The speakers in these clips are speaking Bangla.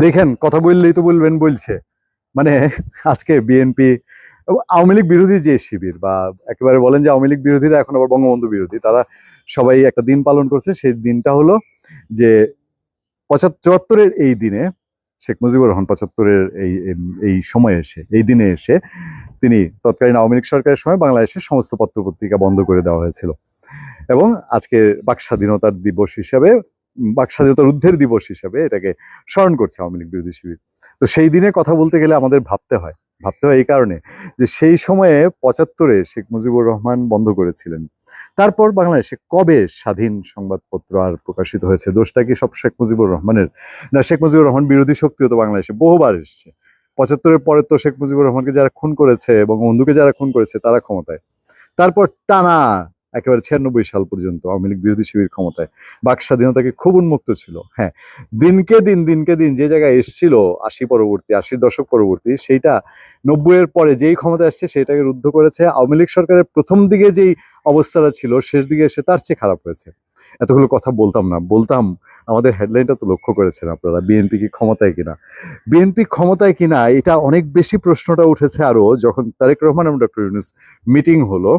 দেখেন, কথা বললেই তো বলবেন, বলছে। মানে আজকে বিএনপি, আওয়ামী লীগ বিরোধী যে শিবির বা একেবারে বলেন যে আওয়ামী লীগ বিরোধীরা এখন আবার বঙ্গবন্ধু বিরোধী, তারা সবাই একটা দিন পালন করছে। সেই দিনটা হলো যে পঁচাত্তর চুয়াত্তরের এই দিনে শেখ মুজিবুর রহমান পঁচাত্তরের এই- এই সময়ে এসে, এই দিনে এসে তিনি তৎকালীন আওয়ামী লীগ সরকারের সময় বাংলাদেশের সমস্ত পত্রপত্রিকা বন্ধ করে দেওয়া হয়েছিল। এবং আজকে বাক স্বাধীনতার দিবস হিসাবে বাক স্বাধীনতার ঊর্ধ্বের দিবস হিসাবে এটাকে স্মরণ করছে আওয়ামী লীগ বিরোধী শিবির। তো সেই দিনে কথা বলতে গেলে আমাদের ভাবতে হয় ভাবতে হয় এই কারণে যে সেই সময়ে পঁচাত্তরে শেখ মুজিবুর রহমান বন্ধ করেছিলেন। তারপর বাংলাদেশে কবে স্বাধীন সংবাদপত্র আর প্রকাশিত হয়েছে? দোষটা কি সব শেখ মুজিবুর রহমানের? না, শেখ মুজিবুর রহমান বিরোধী শক্তিও তো বাংলাদেশে বহুবার এসছে। পঁচাত্তরের পরে তো শেখ মুজিবুর রহমানকে যারা খুন করেছে এবং বন্ধুকে যারা খুন করেছে তারা ক্ষমতায়। তারপর টানা একেবারে ছিয়ানব্বই সাল পর্যন্ত আওয়ামী লীগ বিরোধী শিবির ক্ষমতায়। বাক স্বাধীনতাকে খুব উন্মুক্ত ছিল হ্যাঁ। দিনকে দিন দিনকে দিন যে জায়গায় এসছিল আশি পরবর্তী, আশির দশক পরবর্তী, সেইটা নব্বইয়ের পরে যেই ক্ষমতা আসছে সেটাকে রুদ্ধ করেছে। আওয়ামী লীগ সরকারের প্রথম দিকে যেই অবস্থাটা ছিল, শেষ দিকে এসে তার চেয়ে খারাপ হয়েছে। এতগুলো কথা বলতাম না, বলতাম, আমাদের হেডলাইনটা তো লক্ষ্য করেছেন আপনারা, বিএনপি কি ক্ষমতায় কিনা। বিএনপি ক্ষমতায় কিনা, এটা অনেক বেশি প্রশ্নটা উঠেছে আরও যখন তারেক রহমান এবং ডক্টর ইউনুস মিটিং হলো।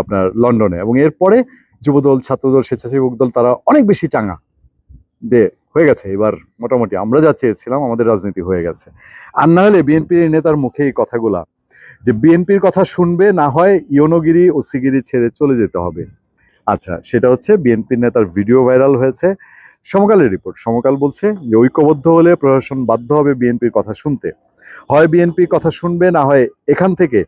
আপনার লন্ডনে। এবং এরপরে যুবদল, ছাত্রদল, স্বেচ্ছাসেবক দল, তারা অনেক বেশি চাঙা দে হয়ে গেছে। এবার মোটামুটি আমরা যা চেয়েছিলাম, আমাদের রাজনীতি হয়ে গেছে। আর না হলে বিএনপির নেতার মুখে এই কথাগুলা, যে বিএনপির কথা শুনবে, না হয় ইয়নগিরি ও সিগিরি ছেড়ে চলে যেতে হবে। আচ্ছা সেটা হচ্ছে বিএনপির নেতার ভিডিও ভাইরাল হয়েছে। সমকালের রিপোর্ট। সমকাল বলছে যে ঐক্যবদ্ধ হলে প্রশাসন বাধ্য হবে বিএনপির কথা শুনতে। হয় বিএনপির কথা শুনবে, না হয় এখান থেকে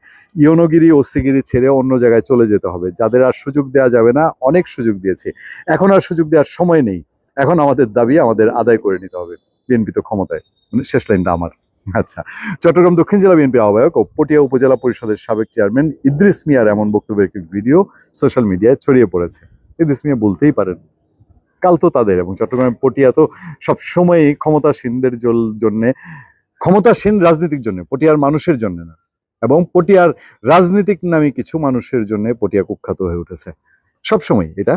ইয়নগিরি ও সিগিরি ছেড়ে অন্য জায়গায় চলে যেতে হবে। যাদের আর সুযোগ দেওয়া যাবে না, অনেক সুযোগ দিয়েছে। এখন আর সুযোগ দেওয়ার সময় নেই। এখন আমাদের দাবি আমাদের আদায় করে নিতে হবে। বিএনপি তো ক্ষমতায়। মানে শেষ লাইনটা আমার। আচ্ছা চট্টগ্রাম দক্ষিণ জেলা বিএনপি আহ্বায়ক ও পটিয়া উপজেলা পরিষদের সাবেক চেয়ারম্যান ইদ্রিস মিয়ার এমন বক্তব্যের একটি ভিডিও সোশ্যাল মিডিয়ায় ছড়িয়ে পড়েছে। ইদ্রিস মিয়া বলতেই পারেন, কাল তো তাদের এবং চট্টগ্রাম পটিয়া তো সবসময়ই ক্ষমতাসীনদের জন্য ক্ষমতাসীন রাজনীতির জন্য, পটিয়ার মানুষের জন্য না, এবং পটিয়ার রাজনীতিক নামী কিছু মানুষের জন্য পটিয়া কুখ্যাত হয়ে উঠেছে। সবসময় এটা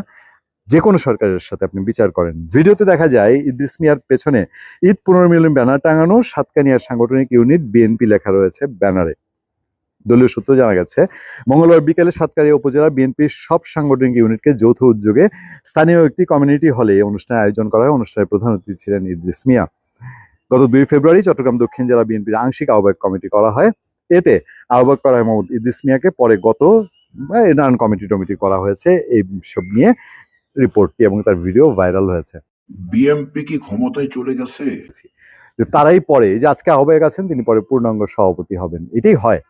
যে কোনো সরকারের সাথে আপনি বিচার করেন। ভিডিওতে দেখা যায়, ইদ্রিস মিয়ার পেছনে ঈদ পুনর্মিলন ব্যানার টাঙানো সাতকানিয়ার সাংগঠনিক ইউনিট বিএনপি লেখা রয়েছে ব্যানারে। দলীয় সূত্র জানা গেছে, মঙ্গলবার বিকেলে সাতকানিয়া উপজেলা বিএনপির সব সাংগঠনিক ইউনিটকে যৌথ উদ্যোগে স্থানীয় একটি কমিউনিটি হলে অনুষ্ঠানের আয়োজন করা হয়। অনুষ্ঠানের প্রধান অতিথি ছিলেন ইদ্রিস মিয়া। গত দুই ফেব্রুয়ারি চট্টগ্রাম দক্ষিণ জেলা বিএনপির আংশিক আহ্বায়ক কমিটি করা হয়। এতে আহ্বায়ক করা হয় মোহাম্মদ ইদ্রিস মিয়াকে। পরে গত নানান কমিটি টমিটি করা হয়েছে এই সব নিয়ে রিপোর্টটি এবং তার ভিডিও ভাইরাল হয়েছে। বিএমপি কি ক্ষমতায় চলে গেছে? যে তারাই পরে যে আজকে আহ্বায়ক আছেন তিনি পরে পূর্ণাঙ্গ সভাপতি হবেন। এটাই হয়।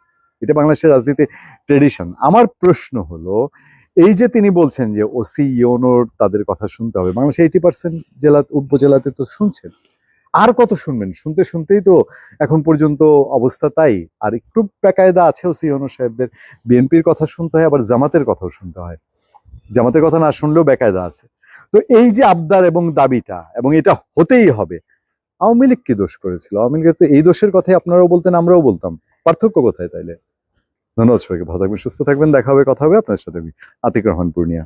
এটা বাংলাদেশের রাজনীতি ট্রেডিশন আমার প্রশ্ন হলো এই যে তিনি বলছেন যে ওসি ইউনোর তাদের কথা শুনতে হবে। বাংলাদেশে এইটি পার্সেন্ট জেলা উপজেলাতে তো শুনছেন। আর কত শুনবেন? শুনতে শুনতেই তো এখন পর্যন্ত অবস্থা তাই। আর একটু বেকায়দা আছে ওসি ইউনো সাহেবদের। বিএনপির কথা শুনতে হয়, আবার জামাতের কথাও শুনতে হয়। জামাতের কথা না শুনলেও বেকায়দা আছে। তো এই যে আবদার এবং দাবিটা, এবং এটা হতেই হবে, আওয়ামী লীগ কি দোষ করেছিল? আওয়ামী লীগের তো এই দোষের কথাই আপনারাও বলতেন, আমরাও বলতাম। পার্থক্য কোথায় তাইলে? ধন্যবাদ সবাইকে, ভালো থাকবেন, সুস্থ থাকবেন, দেখা হবে, কথা হবে আপনার সাথে আমি আতিক রহমান পূর্ণিয়া।